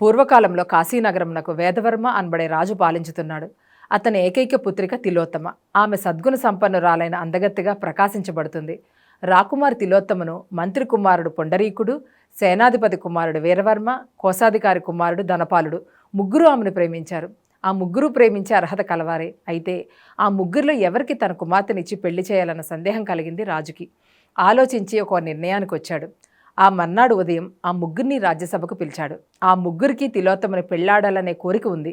పూర్వకాలంలో కాశీనగరంనకు వేదవర్మ అనబడే రాజు పాలించుతున్నాడు. అతని ఏకైక పుత్రిక తిలోత్తమ. ఆమె సద్గుణ సంపన్నురాలైన అందగత్తిగా ప్రకాశించబడుతుంది. రాకుమారి తిలోత్తమను మంత్రి కుమారుడు పొండరీకుడు సేనాధిపతి కుమారుడు వీరవర్మ కోశాధికారి కుమారుడు ధనపాలుడు ముగ్గురు ఆమెను ప్రేమించారు. ఆ ముగ్గురు ప్రేమించే అర్హత కలవారే. అయితే ఆ ముగ్గురిలో ఎవరికి తన కుమార్తెనిచ్చి పెళ్ళి చేయాలన్న సందేహం కలిగింది రాజుకి. ఆలోచించి ఒక నిర్ణయానికి వచ్చాడు ఆ మర్నాడు ఉదయం ఆ ముగ్గురిని రాజ్యసభకు పిలిచాడు. ఆ ముగ్గురికి తిలోత్తమని పెళ్ళాడాలనే కోరిక ఉంది.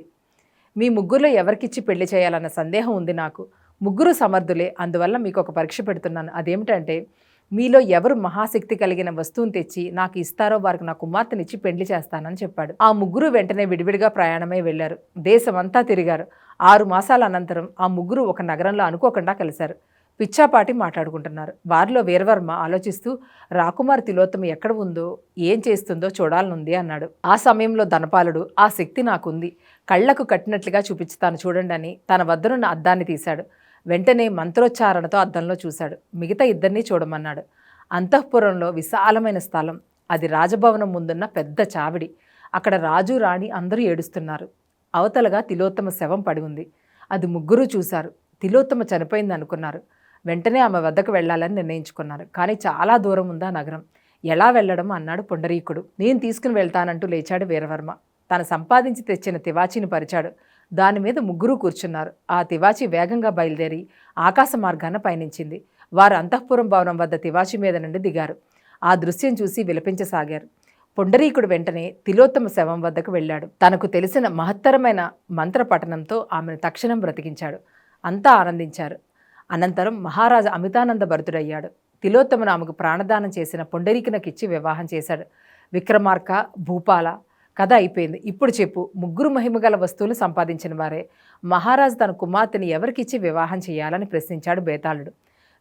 మీ ముగ్గురులో ఎవరికిచ్చి పెళ్ళి చేయాలన్న సందేహం ఉంది నాకు. ముగ్గురు సమర్థులే అందువల్ల మీకు ఒక పరీక్ష పెడుతున్నాను. అదేమిటంటే మీలో ఎవరు మహాశక్తి కలిగిన వస్తువును తెచ్చి నాకు ఇస్తారో వారికి నా కుమార్తెనిచ్చి పెళ్ళి చేస్తానని చెప్పాడు. ఆ ముగ్గురు వెంటనే విడివిడిగా ప్రయాణమై వెళ్ళారు దేశమంతా తిరిగారు. ఆరు మాసాల అనంతరం ఆ ముగ్గురు ఒక నగరంలో అనుకోకుండా కలిశారు. పిచ్చాపాటి మాట్లాడుకుంటున్నారు. వారిలో వీరవర్మ ఆలోచిస్తూ రాకుమార్ తిలోత్తమ ఎక్కడ ఉందో ఏం చేస్తుందో చూడాలనుంది అన్నాడు. ఆ సమయంలో ధనపాలుడు ఆ శక్తి నాకుంది. కళ్ళకు కట్టినట్లుగా చూపించుతాను చూడండి అని తన వద్దనున్న అద్దాన్ని తీశాడు. వెంటనే మంత్రోచ్చారణతో అద్దంలో చూశాడు. మిగతా ఇద్దరినీ చూడమన్నాడు. అంతఃపురంలో విశాలమైన స్థలం. అది రాజభవనం ముందున్న పెద్ద చావిడి. అక్కడ రాజు రాణి అందరూ ఏడుస్తున్నారు. అవతలగా తిలోత్తమ శవం పడి ఉంది. అది ముగ్గురూ చూశారు. తిలోత్తమ చనిపోయింది అనుకున్నారు వెంటనే ఆమె వద్దకు వెళ్ళాలని నిర్ణయించుకున్నారు. కానీ చాలా దూరం ఉందా నగరం. ఎలా వెళ్ళడం అన్నాడు పుండరీకుడు. నేను తీసుకుని వెళ్తానంటూ లేచాడు వీరవర్మ. తను సంపాదించి తెచ్చిన తివాచీని పరిచాడు. దాని మీద ముగ్గురు కూర్చున్నారు. ఆ తివాచి వేగంగా బయలుదేరి ఆకాశ మార్గాన పయనించింది. వారు అంతఃపురం భవనం వద్ద తివాచి మీద నుండి దిగారు. ఆ దృశ్యం చూసి విలపించసాగారు. పుండరీకుడు వెంటనే తిలోత్తమ శవం వద్దకు వెళ్ళాడు. తనకు తెలిసిన మహత్తరమైన మంత్ర పఠనంతో ఆమెను తక్షణం బ్రతికించాడు. అంతా ఆనందించారు. అనంతరం మహారాజు అమితానంద భరతుడయ్యాడు. తిలోత్తమును ఆమెకు ప్రాణదానం చేసిన పొండరీకినకిచ్చి వివాహం చేశాడు. విక్రమార్క భూపాల కథ అయిపోయింది. ఇప్పుడు చెప్పు ముగ్గురు మహిమగల వస్తువులు సంపాదించిన వారే. మహారాజు తన కుమార్తెని ఎవరికిచ్చి వివాహం చేయాలని ప్రశ్నించాడు బేతాళుడు.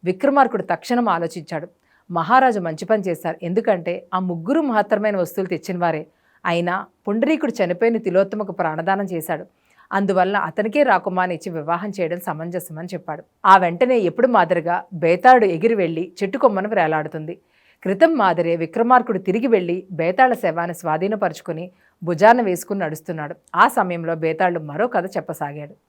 విక్రమార్కుడు తక్షణం ఆలోచించాడు. మహారాజు మంచి పని చేశారు ఎందుకంటే ఆ ముగ్గురు మహత్తరమైన వస్తువులు తెచ్చిన వారే అయినా పుండరీకుడు చనిపోయిన తిలోత్తమకు ప్రాణదానం చేశాడు. అందువల్ల అతనికే రాకుమాని ఇచ్చి వివాహం చేయడం సమంజసమని చెప్పాడు. ఆ వెంటనే ఎప్పుడు మాదిరిగా బేతాడు ఎగిరి వెళ్ళి చెట్టు కొమ్మను వేలాడుతుంది. క్రితం మాదిరే విక్రమార్కుడు తిరిగి వెళ్ళి బేతాళ శవాన్ని స్వాధీనపరుచుకుని భుజాన వేసుకుని నడుస్తున్నాడు. ఆ సమయంలో బేతాళుడు మరో కథ చెప్పసాగాడు.